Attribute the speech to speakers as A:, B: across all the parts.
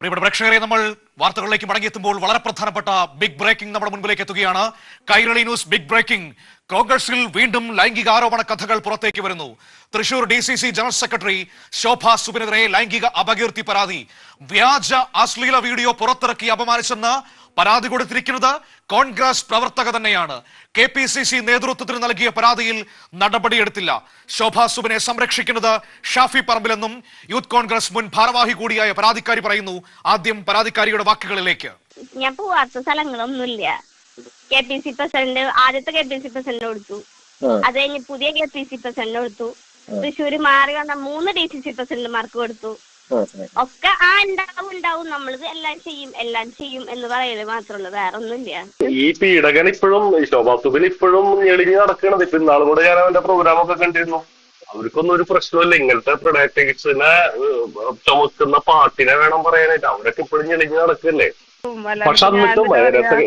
A: പ്രിയപ്പെട്ട പ്രേക്ഷകരെ നമ്മൾ വാർത്തകളിലേക്ക് മടങ്ങിയെത്തുമ്പോൾ വളരെ പ്രധാനപ്പെട്ട ബിഗ് ബ്രേക്കിംഗ് നമ്മുടെ മുൻപിലേക്ക് എത്തുകയാണ്. കൈരളി ന്യൂസ് ബിഗ് ബ്രേക്കിംഗ് കോൺഗ്രസിൽ വീണ്ടും ലൈംഗിക ആരോപണ കഥകൾ പുറത്തേക്ക് വരുന്നു. Thrissur D C C general secretary Shobha സുബിനെതിരെ ലൈംഗിക അപകീർത്തി പരാതി. വ്യാജ അശ്ലീല വീഡിയോ പുറത്തിറക്കി അപമാനിച്ചെന്ന് പരാതി കൊടുത്തിരിക്കുന്നത് കോൺഗ്രസ് പ്രവർത്തക തന്നെയാണ്. കെ പി സി സി നേതൃത്വത്തിന് നൽകിയ പരാതിയിൽ നടപടിയെടുത്തില്ല. ശോഭാ സുബിനെ സംരക്ഷിക്കുന്നത് ഷാഫി പറമ്പിലെന്നും യൂത്ത് കോൺഗ്രസ് മുൻ ഭാരവാഹി കൂടിയായ പരാതിക്കാരി പറയുന്നു ആദ്യം പരാതിക്കാരിയുടെ വാക്കുകളിലേക്ക്.
B: ഞാൻ പോവാത്ത സ്ഥലങ്ങളൊന്നുമില്ല. കെ പി സി പ്രസിഡന്റ് ആദ്യത്തെ കെ പി സി പ്രസിഡന്റ് കൊടുത്തു. അത് കഴിഞ്ഞ് പുതിയ കെ പി സി പ്രസിഡന്റ് കൊടുത്തു. തൃശ്ശൂര് മാറി വന്ന മൂന്ന് ഡി സി സി പ്രസിഡന്റുമാർക്ക് കൊടുത്തു. ഒക്കെ ആ ഉണ്ടാവും ഉണ്ടാവും. നമ്മളിത് എല്ലാം ചെയ്യും എല്ലാം ചെയ്യും എന്ന് പറയൽ മാത്രമല്ല വേറെ ഒന്നുമില്ല
C: ഈ പീഡകൻ ഇപ്പോഴും ശോഭാസുബിൻ ഇപ്പോഴും ഞെളിഞ്ഞ് നടക്കണത് ഇപ്പൊ ഇന്നാൾ കൂടെ ഞാൻ അവന്റെ പ്രോഗ്രാം ഒക്കെ കണ്ടിരുന്നു. അവർക്കൊന്നും ഒരു പ്രശ്നമില്ല ഇങ്ങനത്തെ പ്രൊഡക്ടിക്സിനെ ചുമക്കുന്ന പാട്ടിനെ വേണം പറയാനായിട്ട്. അവരൊക്കെ ഇപ്പോഴും ഞെളിഞ്ഞ് നടക്കല്ലേ? പക്ഷെ അന്നിട്ടും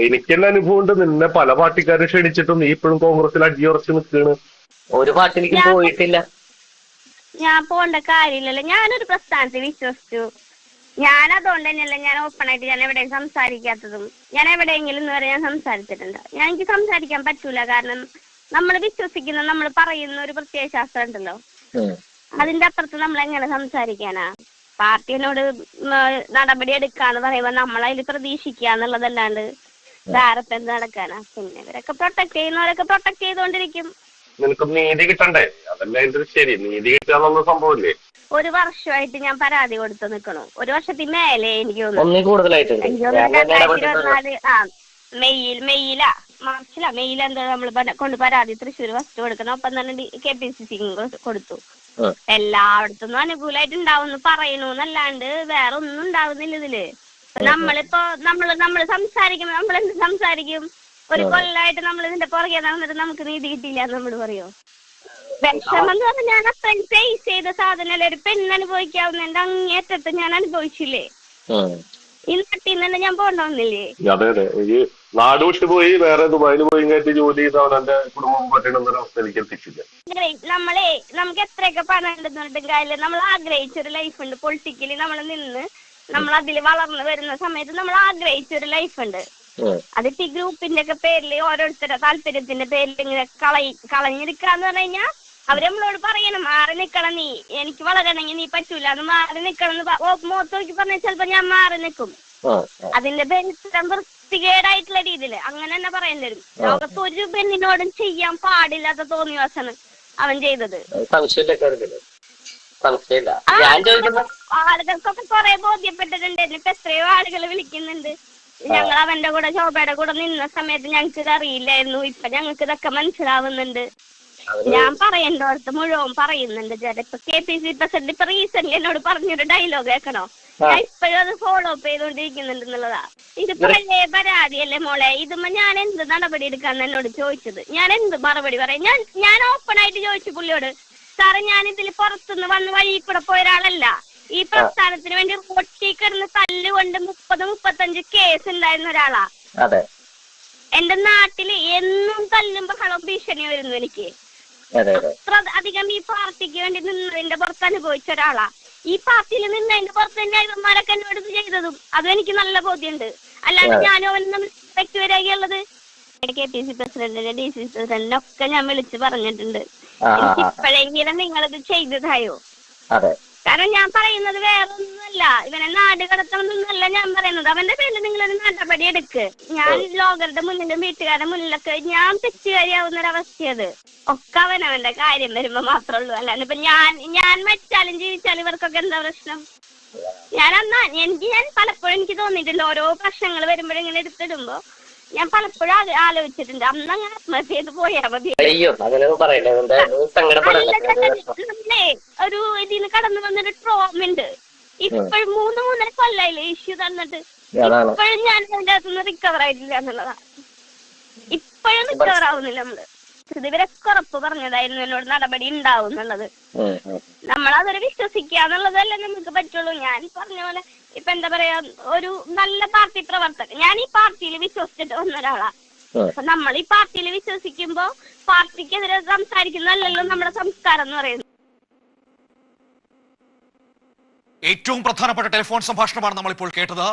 C: എനിക്കെല്ലാം അനുഭവം ഉണ്ട് നിന്നെ പല പാർട്ടിക്കാരും ക്ഷണിച്ചിട്ടും നീ ഇപ്പോഴും കോൺഗ്രസിൽ അടിയുറച്ച് നിൽക്കുകയാണ്
D: ഒരു പാർട്ടി
B: ഞാൻ-
D: പോയിട്ടില്ല.
B: ഞാൻ പോണ്ട കാര്യമില്ലല്ലോ. ഞാനൊരു പ്രസ്ഥാനത്തിൽ വിശ്വസിച്ചു. ഞാൻ അതുകൊണ്ട് തന്നെയല്ല ഞാൻ ഓപ്പൺ ആയിട്ട് ഞാൻ എവിടെയും സംസാരിക്കാത്തതും. ഞാൻ എവിടെയെങ്കിലും ഇന്ന് വരെ ഞാൻ സംസാരിച്ചിട്ടുണ്ട്. ഞാൻ എനിക്ക് സംസാരിക്കാൻ പറ്റൂല. കാരണം നമ്മൾ വിശ്വസിക്കുന്ന നമ്മൾ പറയുന്ന ഒരു പ്രത്യയ ശാസ്ത്രം ഉണ്ടല്ലോ. അതിന്റെ അപ്പുറത്ത് നമ്മൾ എങ്ങനെ സംസാരിക്കാനാ? പാർട്ടിനോട് നടപടി എടുക്കാന്ന് പറയുമ്പോ നമ്മൾ അതിൽ പ്രതീക്ഷിക്കുക എന്നുള്ളതല്ലാണ്ട് വേറെ നടക്കാനാ? പിന്നെ ഇവരൊക്കെ പ്രൊട്ടക്ട് ചെയ്യുന്നവരൊക്കെ പ്രൊട്ടക്ട് ചെയ്തുകൊണ്ടിരിക്കും.
C: നിനക്ക് നീതി കിട്ടണ്ടേ? അതല്ല എന്റെ ശരി. നീതി കിട്ടുക എന്നുള്ള സംഭവമില്ലേ?
B: ഒരു വർഷമായിട്ട് ഞാൻ പരാതി കൊടുത്തു നിൽക്കണു ഒരു വർഷത്തിൽ മേലെ എനിക്ക് തോന്നുന്നു. കൂടുതലായിട്ട് മെയ്യിൽ മെയ്യിലാ മാർച്ചിലാ മെയ്യിൽ എന്തോ നമ്മൾ കൊണ്ട് പരാതി തൃശ്ശൂർ ഫസ്റ്റ് കൊടുക്കണം. ഒപ്പം തന്നെ കെ പി സി സി കൊടുത്തു. എല്ലായിടത്തും അനുകൂലമായിട്ട് ഉണ്ടാവുന്നു പറയണു എന്നല്ലാണ്ട് വേറെ ഒന്നും ഉണ്ടാവുന്നില്ല ഇതിൽ. നമ്മളിപ്പോ നമ്മൾ നമ്മൾ സംസാരിക്കുമ്പോ നമ്മൾ എന്ത് സംസാരിക്കും? ഒരു കൊല്ലായിട്ട് നമ്മൾ ഇതിന്റെ പുറകെ നടന്നിട്ട് നമുക്ക് നീതി കിട്ടിയില്ല എന്ന് നമ്മൾ പറയോ? വിഷമം എന്ന് പറഞ്ഞാൽ ഞാൻ അത്രയും ഫേസ് ചെയ്ത സാധനമല്ല ഒരു പെണ്ണ് അനുഭവിക്കാവുന്നതിന്റെ അങ്ങേറ്റത്ത് ഞാൻ അനുഭവിച്ചില്ലേ. ഈ നാട്ടിൽ നിന്ന് ഞാൻ പോകണമെന്നില്ലേ
C: അതെ അതെ. ഈ നാട് വിട്ട് പോയി വേറെ ദുബായിൽ പോയി കയറ്റി ജോലി ചെയ്ത് അവനെ കുടുംബം പറ്റണമെന്ന അവസ്ഥ എനിക്ക് എത്തിച്ചില്ല.
B: ആഗ്രഹി- നമ്മളെ നമുക്ക് എത്രയൊക്കെ പണം ഉണ്ടെന്ന് പറഞ്ഞിട്ടും നമ്മൾ ആഗ്രഹിച്ച ഒരു ലൈഫ് ഉണ്ട്. പൊളിറ്റിക്കലി നമ്മൾ നിന്ന് നമ്മൾ അതിൽ വളർന്നു വരുന്ന സമയത്ത് നമ്മൾ ആഗ്രഹിച്ച ഒരു ലൈഫ് ഉണ്ട്. അതിപ്പോ ഈ ഗ്രൂപ്പിന്റെ ഒക്കെ പേരിൽ ഓരോരുത്തരുടെ താല്പര്യത്തിന്റെ പേരിൽ ഇങ്ങനെ കളയി കളഞ്ഞിരിക്കാന്ന് പറഞ്ഞു കഴിഞ്ഞാൽ അവർ നമ്മളോട് പറയണം മാറി നിക്കണം നീ. എനിക്ക് വളരണമെങ്കിൽ നീ പറ്റൂല. അത് മാറി നിക്കണം എന്ന് മുഖത്ത് നോക്കി പറഞ്ഞാൽ ചിലപ്പോ ഞാൻ മാറി നിൽക്കും. അതിന്റെ പേരിൽ വൃത്തികേടായിട്ടുള്ള രീതിയിൽ അങ്ങനെ തന്നെ പറയേണ്ടി വരും. ലോകത്ത് ഒരു പെണ്ണിനോടും ചെയ്യാൻ പാടില്ലാത്ത തോന്നി തോന്നിവാസാണ് അവൻ ചെയ്തത്. ആളുകൾക്കൊക്കെ കൊറേ ബോധ്യപ്പെട്ടിട്ടുണ്ട്. എന്നിട്ട് എത്രയോ ആളുകൾ വിളിക്കുന്നുണ്ട്. ഞങ്ങൾ അവന്റെ കൂടെ ശോഭയുടെ കൂടെ നിന്ന സമയത്ത് ഞങ്ങൾക്ക് ഇത് അറിയില്ലായിരുന്നു ഇപ്പൊ ഞങ്ങൾക്ക് ഇതൊക്കെ മനസ്സിലാവുന്നുണ്ട് ഞാൻ പറയേണ്ടോടത്ത് മുഴുവൻ പറയുന്നുണ്ട് ചേട്ടാ ഇപ്പൊ കെ പി സി പ്രസിഡന്റ് ഇപ്പൊ റീസെന്റ് എന്നോട് പറഞ്ഞൊരു ഡയലോഗ് കേൾക്കണോ? ഞാൻ ഇപ്പോഴും അത് ഫോളോ അപ്പ് ചെയ്തോണ്ടിരിക്കുന്നുണ്ട് എന്നുള്ളതാ ഇത് പഴയ പരാതിയല്ലേ മോളെ? ഇതുമ്പോ ഞാൻ എന്ത് നടപടി എടുക്കാന്ന് എന്നോട് ചോദിച്ചത്. ഞാൻ എന്ത് മറുപടി പറയാം? ഞാൻ ഞാൻ ഓപ്പൺ ആയിട്ട് ചോദിച്ചു പുള്ളിയോട്. സാറേ ഞാൻ ഇതിൽ പുറത്തുനിന്ന് വന്ന് വഴി കൂടെ പോയ ഒരാളല്ല ഈ പ്രസ്ഥാനത്തിന് വേണ്ടി റോട്ടി കിടന്ന് തല്ലുകൊണ്ട് മുപ്പത് മുപ്പത്തഞ്ച് കേസ് ഉണ്ടായിരുന്ന ഒരാളാ.
D: അതെ.
B: എന്റെ നാട്ടിൽ എന്നും തല്ലും ബഹളം ഭീഷണി വരുന്നു എനിക്ക്.
D: അതെ അതെ.
B: അത്ര അധികം ഈ പാർട്ടിക്ക് വേണ്ടി നിന്നതിന്റെ പുറത്ത് അനുഭവിച്ച ഒരാളാ. ഈ പാർട്ടിയിൽ നിന്നതിന്റെ പുറത്ത് തന്നെ ഇവന്മാരൊക്കെ എന്നോട് ചെയ്തതും. അതും എനിക്ക് നല്ല ബോധ്യമുണ്ട്. അല്ലാണ്ട് ഞാനോ അവനും തമ്മിൽ വ്യക്തിപരമാക്കിയുള്ളത് കെ പി സി പ്രസിഡന്റിനെ ഡി സി പ്രസിഡന്റിനെ ഒക്കെ ഞാൻ വിളിച്ച് പറഞ്ഞിട്ടുണ്ട്. എനിക്ക്. ഇപ്പോഴെങ്കിലും നിങ്ങളിത് ചെയ്തതായോ
D: അതെ.
B: കാരണം ഞാൻ പറയുന്നത് വേറെ ഒന്നുമല്ല ഇവനെ നാട് കടത്തണമെന്നല്ല ഞാൻ പറയുന്നത്. അവന്റെ പേരിൽ നിങ്ങളൊരു നടപടി എടുക്ക്. ഞാൻ ലോകരുടെ മുന്നിലും വീട്ടുകാരുടെ മുന്നിലൊക്കെ ഞാൻ തെറ്റുകാരിയാവുന്ന ഒരു അവസ്ഥയത്. ഒക്കെ അവനവന്റെ കാര്യം വരുമ്പോ മാത്രമേ ഉള്ളൂ അല്ലാണ്ട് ഇപ്പൊ ഞാൻ ഞാൻ മരിച്ചാലും ജീവിച്ചാലും ഇവർക്കൊക്കെ എന്താ പ്രശ്നം? ഞാൻ അന്നാ എനിക്ക് ഞാൻ പലപ്പോഴും എനിക്ക് തോന്നിയിട്ടില്ല. ഓരോ പ്രശ്നങ്ങൾ വരുമ്പോഴും ഇങ്ങനെ എടുത്തിടുമ്പോ ഞാൻ പലപ്പോഴും ആലോചിച്ചിട്ടുണ്ട്. അന്ന് അങ്ങനെ ആത്മഹത്യ ചെയ്ത് പോയാ മതി
D: അയ്യോ അങ്ങനെ പറയട്ടെ.
B: ഒരു ഇതിന് കടന്നു വന്നൊരു ട്രോമ ഉണ്ട്. ഇപ്പോഴും മൂന്ന് മൂന്നര കൊല്ലായില്ലേ ഇഷ്യൂ തന്നിട്ട്. ഇപ്പോഴും ഞാൻ അതിന്റെ അകത്തുനിന്ന് റിക്കവർ ആയിട്ടില്ല എന്നുള്ളതാണ്. ഇപ്പോഴും റിക്കവർ ആവുന്നില്ല നമ്മൾ. ഇത് ഇവരൊക്കെ ഉറപ്പ് പറഞ്ഞതായിരുന്നു എന്നോട് നടപടി ഉണ്ടാവും എന്നുള്ളത്. നമ്മളതൊരു വിശ്വസിക്കുക എന്നുള്ളതല്ലേ നമുക്ക് പറ്റുള്ളൂ. ഞാൻ പറഞ്ഞ പോലെ ഇപ്പൊ എന്താ പറയാ ഒരു നല്ല പാർട്ടി പ്രവർത്തകൻ. ഞാൻ ഈ പാർട്ടിയിൽ വിശ്വസിച്ചിട്ട് വന്ന ഒരാളാ അപ്പൊ നമ്മൾ ഈ പാർട്ടിയിൽ വിശ്വസിക്കുമ്പോ പാർട്ടിക്കെതിരെ സംസാരിക്കുന്നതല്ലല്ലോ നമ്മുടെ സംസ്കാരം എന്ന് പറയുന്നത്.
A: ഏറ്റവും പ്രധാനപ്പെട്ട ടെലിഫോൺ സംഭാഷണമാണ് നമ്മളിപ്പോൾ കേട്ടത്.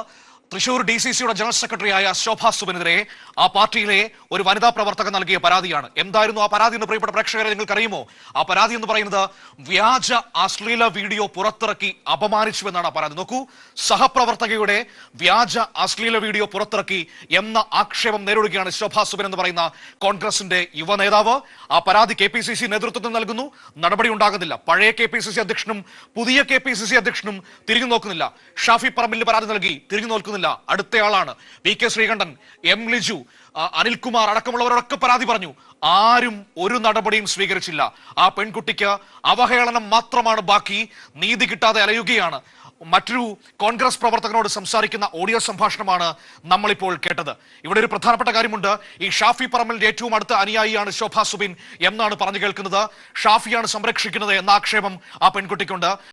A: തൃശൂർ ഡി സി സിയുടെ ജനറൽ സെക്രട്ടറിയായ ശോഭാ സുബിനെതിരെ ആ പാർട്ടിയിലെ ഒരു വനിതാ പ്രവർത്തകൻ നൽകിയ പരാതിയാണ്. എന്തായിരുന്നു ആ പരാതി എന്ന് പ്രിയപ്പെട്ട പ്രേക്ഷകരെ നിങ്ങൾക്കറിയുമോ? ആ പരാതി എന്ന് പറയുന്നത് വ്യാജ അശ്ലീല വീഡിയോ പുറത്തിറക്കി അപമാനിച്ചു എന്നാണ് ആ പരാതി. നോക്കൂ സഹപ്രവർത്തകയുടെ വ്യാജ അശ്ലീല വീഡിയോ പുറത്തിറക്കി എന്ന ആക്ഷേപം നേരിടുകയാണ് ശോഭാ സുബൻ എന്ന് പറയുന്ന കോൺഗ്രസിന്റെ യുവ നേതാവ്. ആ പരാതി കെ പി സി സി നേതൃത്വത്തിൽ നൽകുന്നു. നടപടി ഉണ്ടാകുന്നില്ല. പഴയ കെ പി സി സി അധ്യക്ഷനും പുതിയ കെ പി സി സി അധ്യക്ഷനും തിരിഞ്ഞു നോക്കുന്നില്ല. ഷാഫി പറമ്പിൽ പരാതി നൽകി തിരിഞ്ഞു നോക്കുന്നില്ല. അടുത്തയാളാണ് V K Sreekandan M Liju. Anilkumar അടക്കമുള്ളവരൊക്കെ പരാതി പറഞ്ഞു. ആരും ഒരു നടപടിയും സ്വീകരിച്ചില്ല. ആ പെൺകുട്ടിക്ക് അവഹേളനം മാത്രമാണ് ബാക്കി. നീതി കിട്ടാതെ അലയുകയാണ്. മറ്റൊരു കോൺഗ്രസ് പ്രവർത്തകനോട് സംസാരിക്കുന്ന ഓഡിയോ സംഭാഷണമാണ് നമ്മളിപ്പോൾ കേട്ടത്. ഇവിടെ ഒരു പ്രധാനപ്പെട്ട കാര്യമുണ്ട്. ഈ ഷാഫി പറമ്പലിന്റെ ഏറ്റവും അടുത്ത അനുയായിയാണ് ശോഭ സുബിൻ എന്നാണ് പറഞ്ഞു കേൾക്കുന്നത്. ഷാഫിയാണ് സംരക്ഷിക്കുന്നത് എന്ന ആക്ഷേപം ആ പെൺകുട്ടിക്കുണ്ട്.